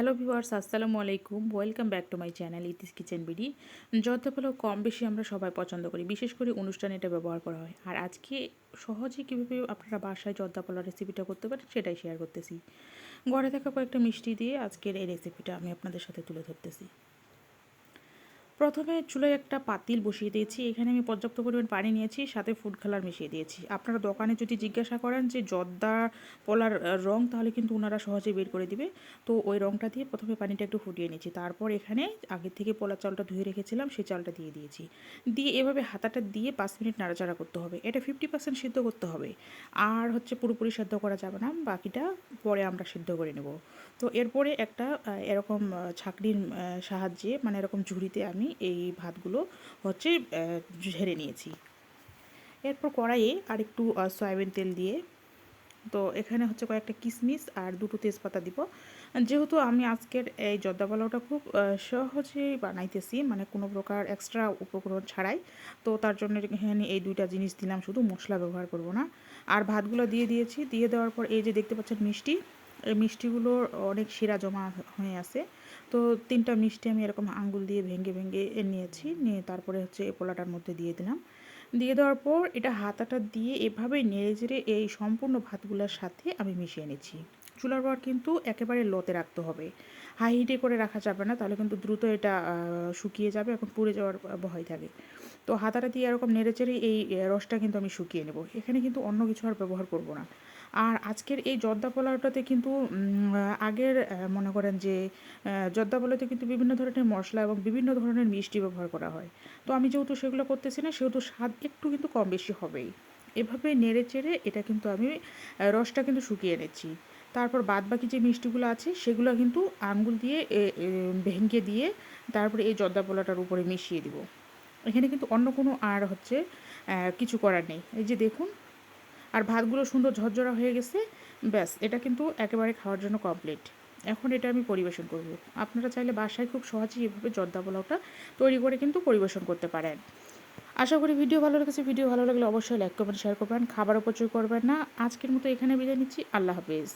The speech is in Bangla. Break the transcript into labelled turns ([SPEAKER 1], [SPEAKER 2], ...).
[SPEAKER 1] হ্যালো ভিউয়ার্স আসসালামু আলাইকুম welcome back to my channel Iti's kitchen BD যত পোলাও কম বেশি আমরা সবাই পছন্দ করি, বিশেষ করে অনুষ্ঠানে এটা ব্যবহার করা হয়। আর আজকে সহজে কীভাবে আপনারা বাসায় জর্দা পোলাও রেসিপিটা করতে পারেন সেটাই শেয়ার করতেছি। ঘরে থাকা কয়েকটা মিষ্টি দিয়ে আজকের এই রেসিপিটা আমি আপনাদের সাথে তুলে ধরতেছি। প্রথমে চুলায় একটা পাতিল বসিয়ে দিয়েছি। এখানে আমি পর্যাপ্ত পরিমাণ পানি নিয়েছি, সাথে ফুড কালার মিশিয়ে দিয়েছি। আপনারা দোকানে যদি জিজ্ঞাসা করেন যে জর্দা পলার রং, তাহলে কিন্তু ওনারা সহজে বের করে দিবে। তো ওই রংটা দিয়ে প্রথমে পানিটা একটু ফুটিয়ে নিয়েছি তারপর এখানে আগে থেকে পোলার চালটা ধুয়ে রেখেছিলাম সেই চালটা দিয়ে দিয়েছি। দিয়ে এভাবে হাতাটা দিয়ে পাঁচ মিনিট নাড়াচাড়া করতে হবে। এটা ফিফটি পার্সেন্ট সিদ্ধ করতে হবে। আর হচ্ছে পুরোপুরি সেদ্ধ করা যাবে না, বাকিটা পরে আমরা সিদ্ধ করে নেব। তো এরপরে একটা এরকম ছাকরির সাহায্যে মানে এরকম ঝুড়িতে আমি এই ভাতগুলো হচ্ছে ঝেড়ে নিয়েছি। এরপর কড়াইয়ে আর একটু সয়াবিন তেল দিয়ে, তো এখানে হচ্ছে কয়েকটা কিশমিশ আর দুটো তেজপাতা দিব। যেহেতু আমি আজকের এই জর্দা পোলাওটা খুব সহজেই বানাইতেছি মানে কোনো প্রকার এক্সট্রা উপকরণ ছাড়াই, তো তার জন্য এখানে এই দুইটা জিনিস দিলাম, শুধু মশলা ব্যবহার করব না। আর ভাতগুলো দিয়ে দিয়েছি, দিয়ে দেওয়ার পর এই যে দেখতে পাচ্ছেন মিষ্টি এই মিষ্টিগুলোর অনেক শিরা জমা হয়ে আছে। তো তিনটা মিষ্টি আমি এরকম আঙ্গুল দিয়ে ভেঙে ভেঙে নিয়েছি। নিয়ে তারপরে হচ্ছে এই পোলাটার মধ্যে দিয়ে দিলাম। দিয়ে দেওয়ার পর এটা হাতাটা দিয়ে এভাবে নেড়ে চেড়ে এই সম্পূর্ণ ভাতগুলোর সাথে আমি মিশিয়ে নিচ্ছি। চুলার পর কিন্তু একেবারে লোতে রাখতে হবে। হাই হিটে করে রাখা যাবে না, তাহলে কিন্তু দ্রুত এটা শুকিয়ে যাবে, এখন পুড়ে যাওয়ার ভয় থাকে। তো হাতাটা দিয়ে এরকম নেড়ে চেড়ে এই রসটা কিন্তু আমি শুকিয়ে নেব। এখানে কিন্তু অন্য কিছু আর ব্যবহার করব না। আর আজকের এই জর্দা পোলাওটাতে কিন্তু আগের মনে করেন যে জর্দা পোলাওতে কিন্তু বিভিন্ন ধরনের মশলা এবং বিভিন্ন ধরনের মিষ্টি ব্যবহার করা হয়। তো আমি যেহেতু সেগুলো করতেছি না, সেহেতু স্বাদ একটু কিন্তু কম বেশি হবেই। এভাবে নেড়ে চেড়ে এটা কিন্তু আমি রসটা কিন্তু শুকিয়ে এনেছি তারপর বাদ বাকি যে মিষ্টিগুলো আছে, সেগুলো কিন্তু আঙ্গুল দিয়ে ভেঙে দিয়ে তারপরে এই জর্দা পোলাটার উপরে মিশিয়ে দিব। এখানে কিন্তু অন্য কোনো আর হচ্ছে কিছু করার নেই। এই যে দেখুন, আর ভাতগুলো সুন্দর ঝরঝরা হয়ে গেছে, ব্যাস, এটা কিন্তু একেবারে খাওয়ার জন্য কমপ্লিট এখন এটা আমি পরিবেশন করব। আপনারা চাইলে বাসায় খুব সহজেই এভাবে জর্দা পোলাওটা তৈরি করে কিন্তু পরিবেশন করতে পারেন। আশা করি ভিডিও ভালো লেগেছে। ভিডিও ভালো লাগলে অবশ্যই লাইক করবেন শেয়ার করবেন। খাবার অপচয় করবেন না। আজকের মতো এখানে বিদায় নিচ্ছি। আল্লাহ হাফেজ।